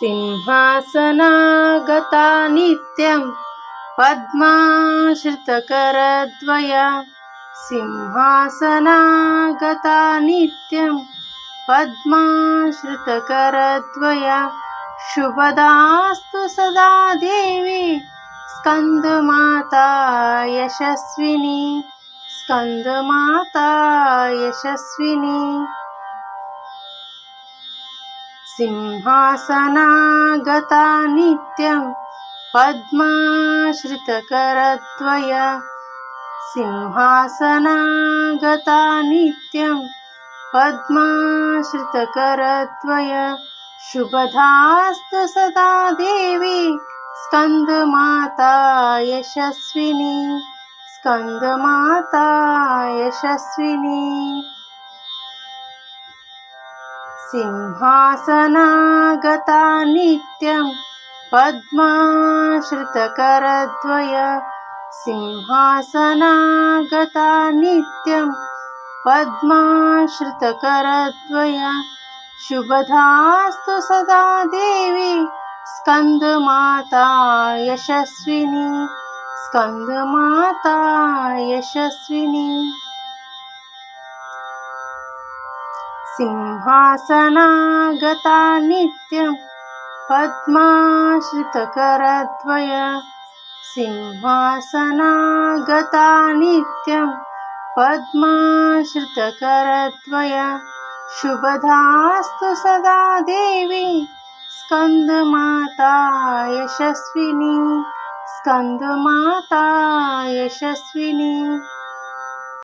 सिंहासनागता नित्यं पद्माश्रितकरद्वया सिंहासनागता नित्यं पद्माश्रितकरद्वया शुभदास्तु सदा देवी स्कन्दमाता यशस्विनी स्कन्दमाता यशस्विनी सिंहासनागता नित्यं पद्माश्रितकरद्वया। सिंहासनागता नित्यं पद्माश्रितकरद्वया। शुभधास्तु सदा देवी स्कन्दमाता यशस्विनी। स्कन्दमाता यशस्विनी सिंहासनागता नित्यं पद्माश्रितकरद्वया सिंहासनागता नित्यं पद्माश्रितकरद्वया। शुभधास्तु सदा देवी स्कन्दमाता यशस्विनी स्कन्दमाता यशस्विनी सिंहासनागता नित्यं पद्माश्रितकरद्वया सिंहासनागता नित्यं पद्माश्रितकरद्वया शुभधास्तु सदा देवी स्कन्दमाता यशस्विनी स्कन्दमाता यशस्विनी